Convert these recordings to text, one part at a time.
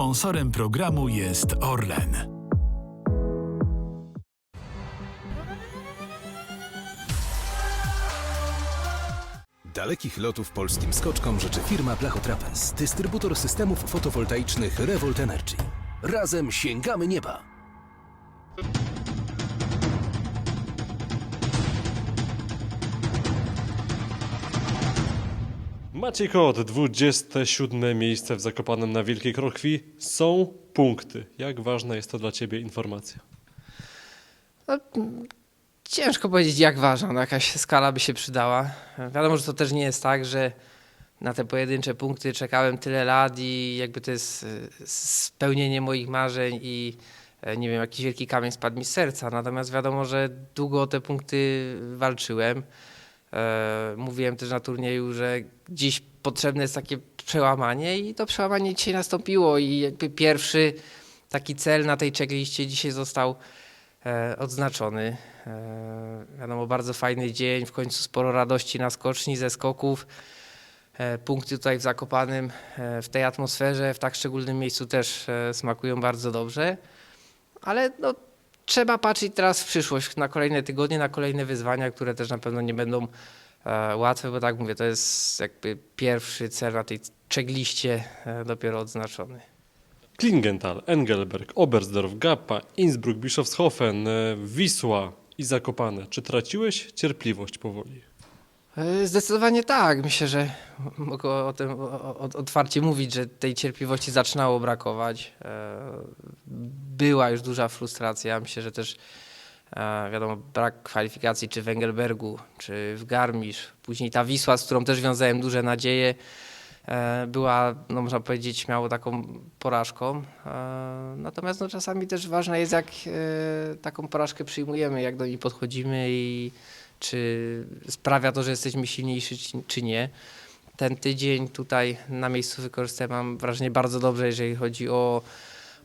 Sponsorem programu jest Orlen. Dalekich lotów polskim skoczkom życzy firma Blachotrapez, dystrybutor systemów fotowoltaicznych Revolt Energy. Razem sięgamy nieba! Maciej Kot, 27 miejsce w Zakopanem na Wielkiej Krochwi. Są punkty. Jak ważna jest to dla Ciebie informacja? Ciężko powiedzieć, jak ważna, no jakaś skala by się przydała. Wiadomo, że to też nie jest tak, że na te pojedyncze punkty czekałem tyle lat i jakby to jest e, spełnienie moich marzeń i e, nie wiem, jakiś wielki kamień spadł mi z serca. Natomiast wiadomo, że długo o te punkty walczyłem. E, Mówiłem też na turnieju, że dziś potrzebne jest takie przełamanie i to przełamanie dzisiaj nastąpiło i jakby pierwszy taki cel na tej checkliście dzisiaj został e, odznaczony. E, wiadomo, bardzo fajny dzień, w końcu sporo radości na skoczni ze skoków. Punkty tutaj w Zakopanym, w tej atmosferze, w tak szczególnym miejscu też smakują bardzo dobrze. Ale no, trzeba patrzeć teraz w przyszłość, na kolejne tygodnie, na kolejne wyzwania, które też na pewno nie będą e, łatwe, bo tak mówię, to jest jakby pierwszy cel na tej checkliście e, dopiero odznaczony. Klingenthal, Engelberg, Oberstdorf, Gappa, Innsbruck, Bischofshofen, e, Wisła i Zakopane. Czy traciłeś cierpliwość powoli? E, Zdecydowanie tak. Myślę, że mogę o tym otwarcie mówić, że tej cierpliwości zaczynało brakować. E, Była już duża frustracja. Myślę, że też e, wiadomo, brak kwalifikacji czy w Engelbergu, czy w Garmisch. Później ta Wisła, z którą też wiązałem duże nadzieje, była, no można powiedzieć, śmiało taką porażką. Natomiast no, czasami też ważne jest, jak taką porażkę przyjmujemy, jak do niej podchodzimy i czy sprawia to, że jesteśmy silniejsi, czy- nie. Ten tydzień tutaj na miejscu wykorzystałem, mam wrażenie, bardzo dobrze, jeżeli chodzi o,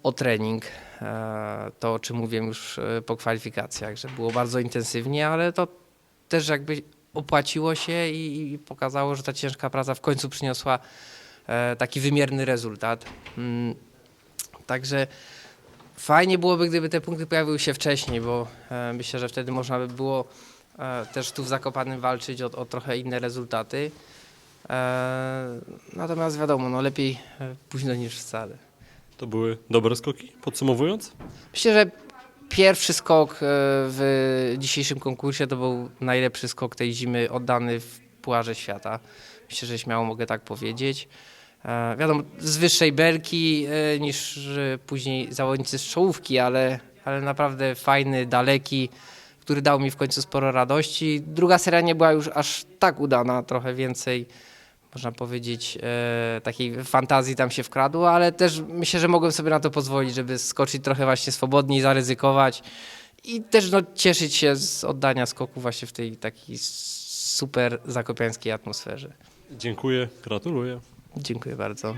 o trening. E, To, o czym mówiłem już e, po kwalifikacjach, że było bardzo intensywnie, ale to też jakby opłaciło się i, i pokazało, że ta ciężka praca w końcu przyniosła e, taki wymierny rezultat. Mm, Także fajnie byłoby, gdyby te punkty pojawiły się wcześniej, bo myślę, że wtedy można by było też tu w Zakopanym walczyć o, o trochę inne rezultaty. E, Natomiast wiadomo, no lepiej e, późno niż wcale. To były dobre skoki, podsumowując? Myślę, że pierwszy skok e, w dzisiejszym konkursie to był najlepszy skok tej zimy oddany w Pucharze Świata. Myślę, że śmiało mogę tak powiedzieć. E, Wiadomo, z wyższej belki e, niż e, później zawodnicy z czołówki, ale, ale naprawdę fajny, daleki, który dał mi w końcu sporo radości. Druga seria nie była już aż tak udana, trochę więcej można powiedzieć, e, takiej fantazji tam się wkradło, ale też myślę, że mogłem sobie na to pozwolić, żeby skoczyć trochę właśnie swobodniej, zaryzykować i też no, cieszyć się z oddania skoku właśnie w tej takiej super zakopiańskiej atmosferze. Dziękuję, gratuluję. Dziękuję bardzo.